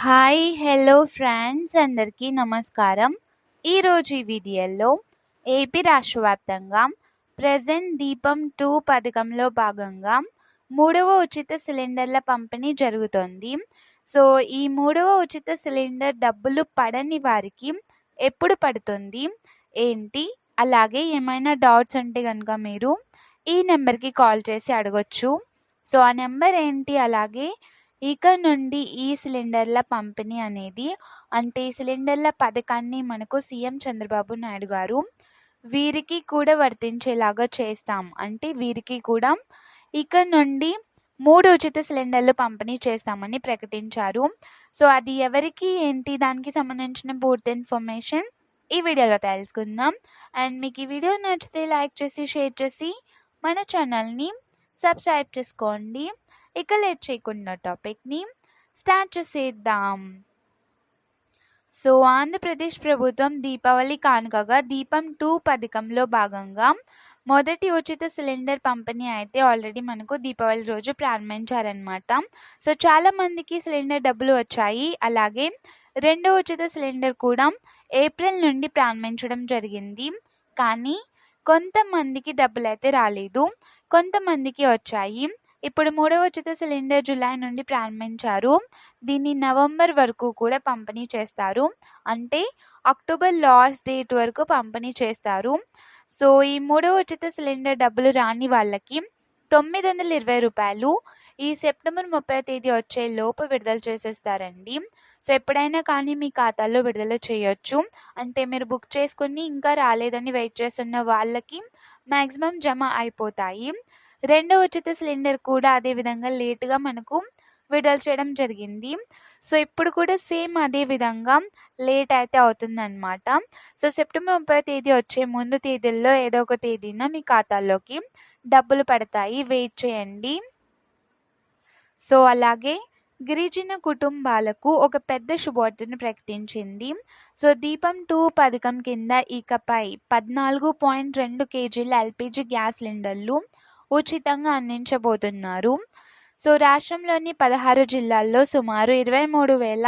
Hi hello friends అందరికీ నమస్కారం. ఈరోజు ఈ వీడియోలో ఏపీ రాష్ట్ర వ్యాప్తంగా ప్రజెంట్ దీపం టూ పథకంలో భాగంగా మూడవ ఉచిత సిలిండర్ల పంపిణీ జరుగుతోంది. సో ఈ మూడవ ఉచిత సిలిండర్ డబ్బులు పడని వారికి ఎప్పుడు పడుతుంది? ఏంటి? అలాగే ఏమైనా డౌట్స్ ఉంటే కనుక మీరు ఈ నెంబర్కి కాల్ చేసి అడగొచ్చు. సో ఆ నెంబర్ ఏంటి? అలాగే ఇక నుండి ఈ సిలిండర్ల పంపిణీ అనేది అంటే ఈ సిలిండర్ల పథకాన్ని మనకు సీఎం చంద్రబాబు నాయుడు గారు వీరికి కూడా వర్తించేలాగా చేస్తాం. అంటే వీరికి కూడా ఇక నుండి మూడు ఉచిత సిలిండర్లు పంపిణీ చేస్తామని ప్రకటించారు. సో అది ఎవరికి ఏంటి దానికి సంబంధించిన పూర్తి ఇన్ఫర్మేషన్ ఈ వీడియోలో తెలుసుకుందాం. అండ్ మీకు ఈ వీడియో నచ్చితే లైక్ చేసి షేర్ చేసి మన ఛానల్ని సబ్స్క్రైబ్ చేసుకోండి. ఇక లేట్ చేయకుండా టాపిక్ని స్టార్ట్ చేసేద్దాం. సో ఆంధ్రప్రదేశ్ ప్రభుత్వం దీపావళి కానుకగా దీపం టూ పథకంలో భాగంగా మొదటి ఉచిత సిలిండర్ పంపిణీ అయితే ఆల్రెడీ మనకు దీపావళి రోజు ప్రారంభించారనమాట సో చాలామందికి సిలిండర్ డబ్బులు వచ్చాయి. అలాగే రెండో ఉచిత సిలిండర్ కూడా ఏప్రిల్ నుండి ప్రారంభించడం జరిగింది. కానీ కొంతమందికి డబ్బులు అయితే రాలేదు. కొంతమందికి వచ్చాయి. ఇప్పుడు మూడవ ఉచిత సిలిండర్ జూలై నుండి ప్రారంభించారు. దీన్ని నవంబర్ వరకు కూడా పంపిణీ చేస్తారు. అంటే అక్టోబర్ లాస్ట్ డేట్ వరకు పంపిణీ చేస్తారు. సో ఈ మూడవ ఉచిత సిలిండర్ డబ్బులు రాని వాళ్ళకి తొమ్మిది వందల ఇరవై రూపాయలు ఈ సెప్టెంబర్ ముప్పై తేదీ వచ్చే లోపు విడుదల చేసేస్తారండి. సో ఎప్పుడైనా కానీ మీ ఖాతాలో విడుదల చేయొచ్చు. అంటే మీరు బుక్ చేసుకుని ఇంకా రాలేదని వెయిట్ చేస్తున్న వాళ్ళకి మ్యాక్సిమం జమ అయిపోతాయి. రెండో ఉచిత సిలిండర్ కూడా అదేవిధంగా లేటుగా మనకు విడుదల చేయడం జరిగింది. సో ఇప్పుడు కూడా సేమ్ అదే విధంగా లేట్ అయితే అవుతుందన్నమాట. సో సెప్టెంబర్ ముప్పై తేదీ వచ్చే ముందు తేదీల్లో ఏదో ఒక తేదీన మీ ఖాతాల్లోకి డబ్బులు పడతాయి. వెయిట్ చేయండి. సో అలాగే గిరిజన కుటుంబాలకు ఒక పెద్ద శుభవార్తను ప్రకటించింది. సో దీపం టూ పథకం కింద ఇకపై పద్నాలుగు పాయింట్ రెండు కేజీల ఎల్పిజి గ్యాస్ సిలిండర్లు ఉచితంగా అందించబోతున్నారు. సో రాష్ట్రంలోని పదహారు జిల్లాల్లో సుమారు ఇరవై మూడు వేల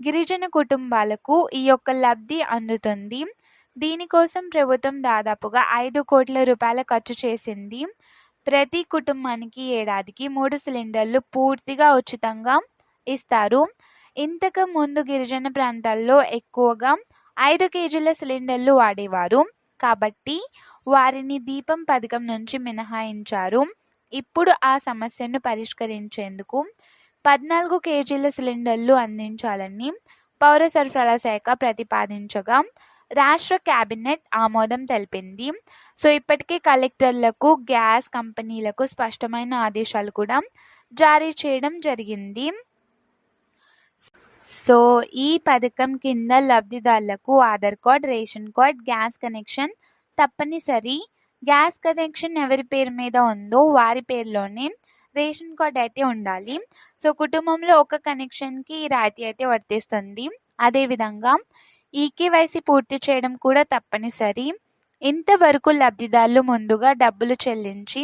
గిరిజన కుటుంబాలకు ఈ యొక్క లబ్ధి అందుతుంది. దీనికోసం ప్రభుత్వం దాదాపుగా ఐదు కోట్ల రూపాయల ఖర్చు చేసింది. ప్రతి కుటుంబానికి ఏడాదికి మూడు సిలిండర్లు పూర్తిగా ఉచితంగా ఇస్తారు. ఇంతకు ముందు గిరిజన ప్రాంతాల్లో ఎక్కువగా ఐదు కేజీల సిలిండర్లు వాడేవారు. కాబట్టి వారిని దీపం పథకం నుంచి మినహాయించారు. ఇప్పుడు ఆ సమస్యను పరిష్కరించేందుకు పద్నాలుగు కేజీల సిలిండర్లు అందించాలని పౌర సరఫరాల శాఖ ప్రతిపాదించగా రాష్ట్ర కేబినెట్ ఆమోదం తెలిపింది. సో ఇప్పటికే కలెక్టర్లకు గ్యాస్ కంపెనీలకు స్పష్టమైన ఆదేశాలు కూడా జారీ చేయడం జరిగింది. సో ఈ పథకం కింద లబ్ధిదారులకు Aadhaar card ration card gas connection తప్పనిసరి. గ్యాస్ కనెక్షన్ ఎవరి పేరు మీద ఉందో వారి పేరులోనే రేషన్ కార్డ్ అయితే ఉండాలి. సో కుటుంబంలో ఒక కనెక్షన్కి రాయితీ అయితే వర్తిస్తుంది. అదేవిధంగా ఈకేవైసీ పూర్తి చేయడం కూడా తప్పనిసరి. ఇంతవరకు లబ్ధిదారులు ముందుగా డబ్బులు చెల్లించి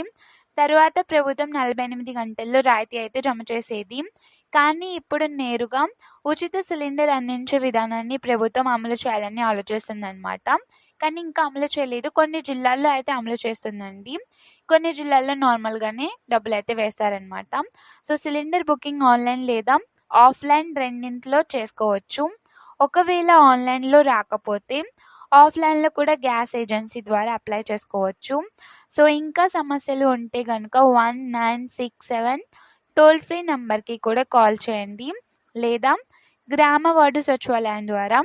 తరువాత ప్రభుత్వం నలభై ఎనిమిది గంటల్లో రాయితీ అయితే జమ చేసేది. కానీ ఇప్పుడు నేరుగా ఉచిత సిలిండర్ అందించే విధానాన్ని ప్రభుత్వం అమలు చేయాలని ఆలోచిస్తుందన్నమాట. కానీ ఇంకా అమలు చేయలేదు. కొన్ని జిల్లాల్లో అయితే అమలు చేస్తుందండి. కొన్ని జిల్లాల్లో నార్మల్గానే డబ్బులు అయితే వేస్తారనమాట సో సిలిండర్ బుకింగ్ ఆన్లైన్ లేదా ఆఫ్లైన్ రెండింటిలో చేసుకోవచ్చు. ఒకవేళ ఆన్లైన్లో రాకపోతే ఆఫ్లైన్లో కూడా గ్యాస్ ఏజెన్సీ ద్వారా అప్లై చేసుకోవచ్చు. సో ఇంకా సమస్యలు ఉంటే కనుక one nine six seven toll free నెంబర్కి కూడా కాల్ చేయండి. లేదా గ్రామ వార్డు సచివాలయం ద్వారా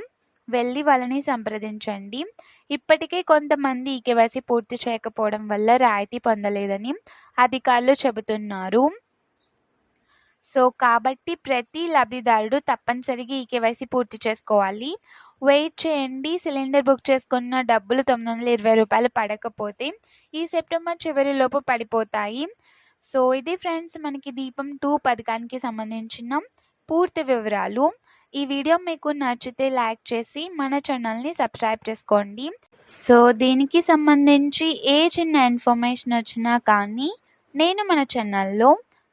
వెళ్ళి వాళ్ళని సంప్రదించండి. ఇప్పటికే కొంతమంది ఈ కేవైసీ పూర్తి చేయకపోవడం వల్ల రాయితీ పొందలేదని అధికారులు చెబుతున్నారు. సో కాబట్టి ప్రతి లబ్ధిదారుడు తప్పనిసరిగా ఈ కేవైసీ పూర్తి చేసుకోవాలి. వెయిట్ చేయండి. సిలిండర్ బుక్ చేసుకున్న డబ్బులు తొమ్మిది వందల ఇరవై రూపాయలు పడకపోతే ఈ సెప్టెంబర్ చివరిలోపు పడిపోతాయి. సో ఇది ఫ్రెండ్స్ మనకి దీపం టూ పథకానికి సంబంధించిన పూర్తి వివరాలు. ఈ వీడియో మీకు నచ్చితే లైక్ చేసి మన ఛానల్ని సబ్స్క్రైబ్ చేసుకోండి. సో దీనికి సంబంధించి ఏ చిన్న ఇన్ఫర్మేషన్ వచ్చినా కానీ నేను మన ఛానల్లో